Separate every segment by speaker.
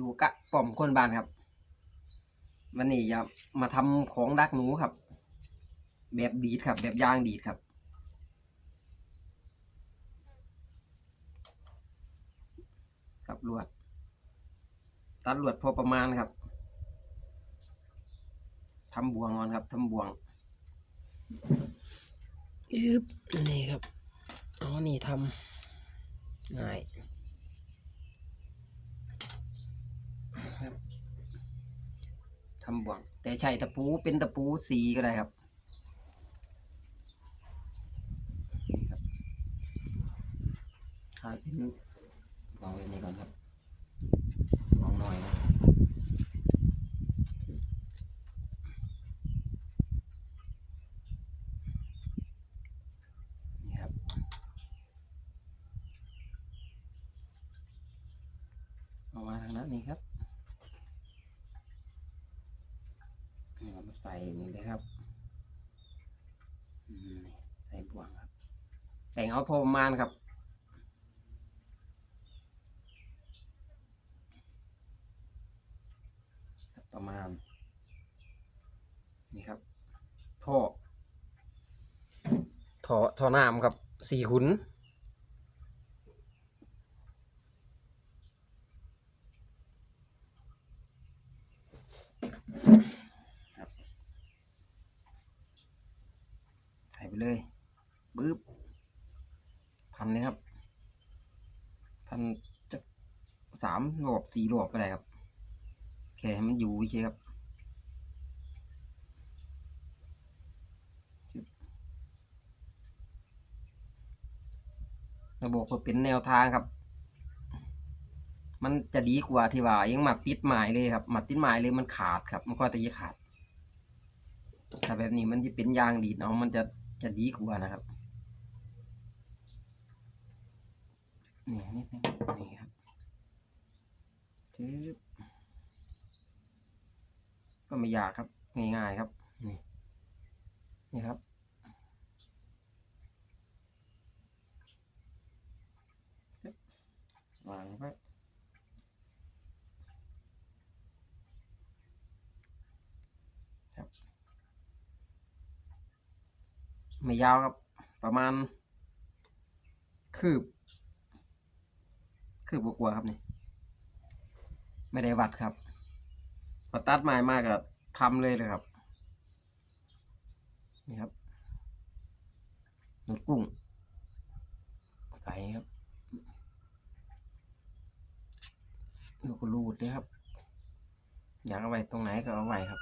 Speaker 1: อยู่กะป่อมคนบ้านครับ วันนี้จะมาทำของดักหนูครับ แบบดีดครับ แบบยางดีดครับ ครับลวด ตัดลวดพอประมาณครับทำบ่วงก่อนครับทำบ่วงยึบนี่ครับอ๋อนี่ทำง่ายครับ ทำบ่วง แต่ใช้ตะปูเป็นตะปูสีก็ได้ครับครับถ้าเป็นวางไว้นี่ก่อนครับวางหน่อยนะออกมาทางนั้นนี่ครับนี่เรามาใส่ นี่เลยครับใส่บ่วงครับ แต่งเอาพอประมาณครับประมาณ นี่ครับ ท่อ ท่อท่อน้ำครับสี่ขุน ครับ ใส่ไป เลยปึ๊บพันเลยครับ พันจะสามรอบสี่รอบก็ได้ครับแค่ให้มันอยู่เฉยครับระบบเพื่อเป็นแนวทางครับ มันจะดีกว่าที่ว่ายังมัดติดหมายเลยครับมัดติดหมายเลยมันขาดครับ มันก็จะยี่ขาด ถ้าแบบนี้มันจะเป็นยางดีดเนาะมันจะ จะดีกว่านะครับนี่นิดนึงนี่ครับจึ๊บก็ไม่ยากครับง่ายๆครับนี่นี่ครับ วางไว้ครับ ไม่ยาวครับ ประมาณ คืบ คืบกว่าๆครับนี่ ไม่ได้วัดครับพอตัดไม้มากก็ทำเลยเลยครับ นี่ครับหนุดกุ้ง ใส่ครับลูกก็รูดเลยครับ อยากเอาไว้ตรงไหนก็เอาไว้ครับ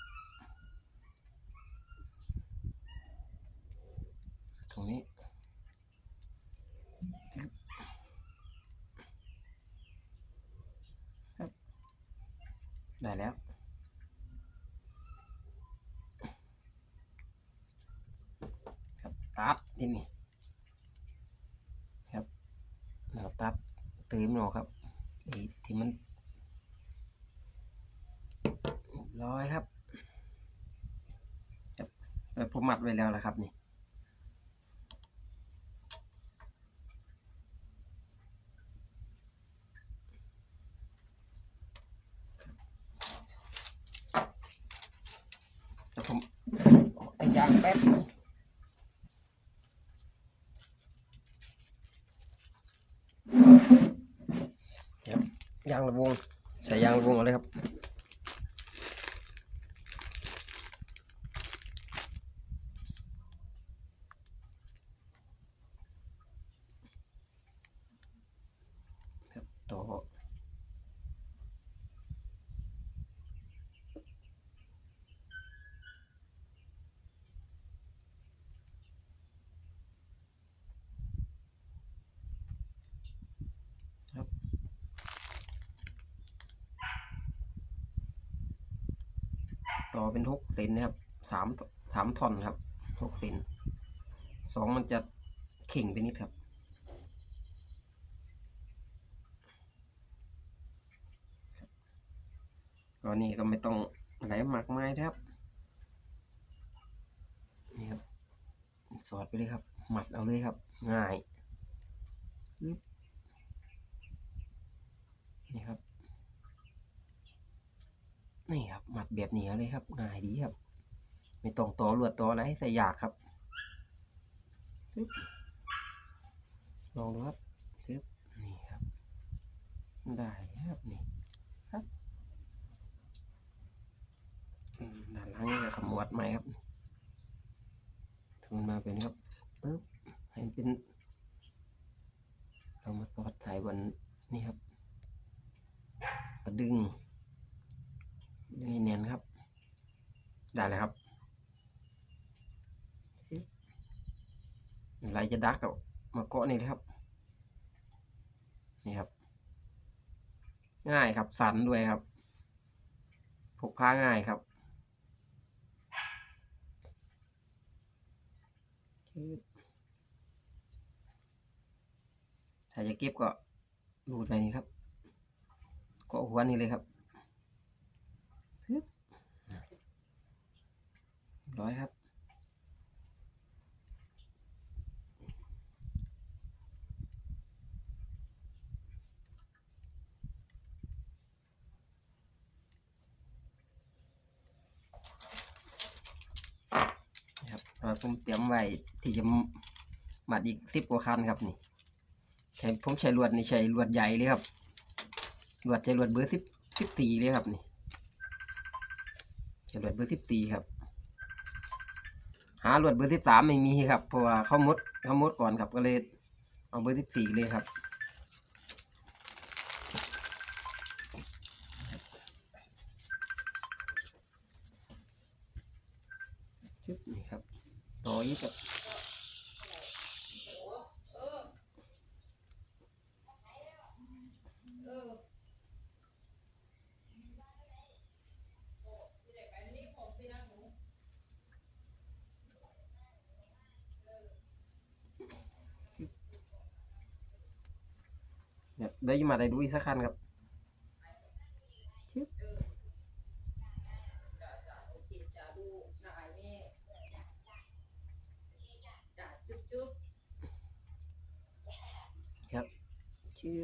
Speaker 1: ตรงนี้ครับ ได้แล้ว ครับตัดที่นี่ครับแล้วก็ตัดเติมหนออครับไอ้ที่มันร้อยครับครับแต่ผมมัดไว้แล้วนะครับนี่ แต่ผม ไอ้ยางแป๊บยางระวงใส่ยางระวงเลยครับต่อครับ ต่อเป็นหกเซนนะครับสามสามท่อนครับหกเซนสองมันจะเข่งไปนิดครับ ก็นี่ก็ไม่ต้องอะไรมากมายครับนี่ครับสอดไปเลยครับ หมัดเอาเลยครับ ง่ายนี่ครับ นี่ครับหมัดแบบนี้เลยครับง่ายดีครับ ไม่ต้องต่อลวดต่ออะไรให้ใส่ยากครับปึ๊บลองดูครับปึ๊บนี่ครับ ได้ครับนี่ครับด้านล่างนี่ก็ขมวดใหม่ครับทุนมาเป็นครับปึ๊บให้มันเป็น เรามาสอดใส่บนนี่ครับก็ดึง ดึงให้เนียนครับ ได้เลยครับอะไรจะดักกับมาเกาะนี่เลยครับ นี่ครับ ง่ายครับสันด้วยครับพกพาง่ายครับถ้าจะเก็บก็รูดไปนี่ครับเกาะหัวนี่เลยครับ ร้อยครับนะครับเราผมเตรียมไว้ที่จะหมัดอีกสิบกว่าคันครับนี่ใช้ผมใช้ลวดนี่ใช้ลวดใหญ่เลยครับลวดใช้ลวดเบอร์สิบสิบสี่เลยครับนี่ ใช้ลวดเบอร์สิบสี่ครับ หาหลวดเบอร์สิบสามไม่มีครับ เพราะว่าเขามดเขามดก่อนครับก็เลยเอาเบอร์สิบสี่เลยครับ ชุดนี่ครับต่ออีกครับ เนี่ยเดี๋ยวจะมาได้ดูอีกสักคันครับชื่อ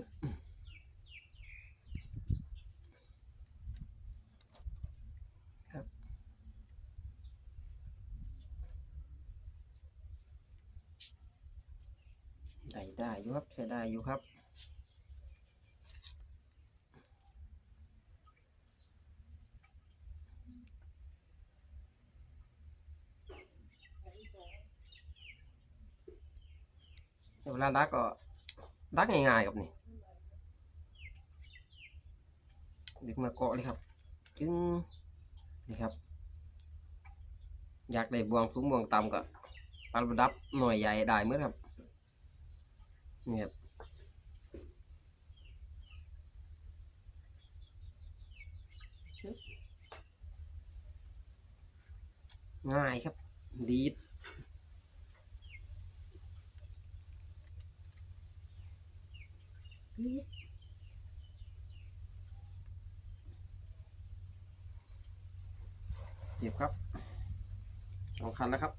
Speaker 1: ครับได้ได้อยู่ครับใช้ได้อยู่ครับ เวลาดักก็ดักง่ายๆครับนี่ดึงมาเกาะเลยครับจึงนี่ครับ อยากได้บวงสูงบวงต่ำก็ปรับดับหน่วยใหญ่ได้เมื่อครับนี่ครับง่ายครับ ดีด เจ็บครับสองคันแล้วครับ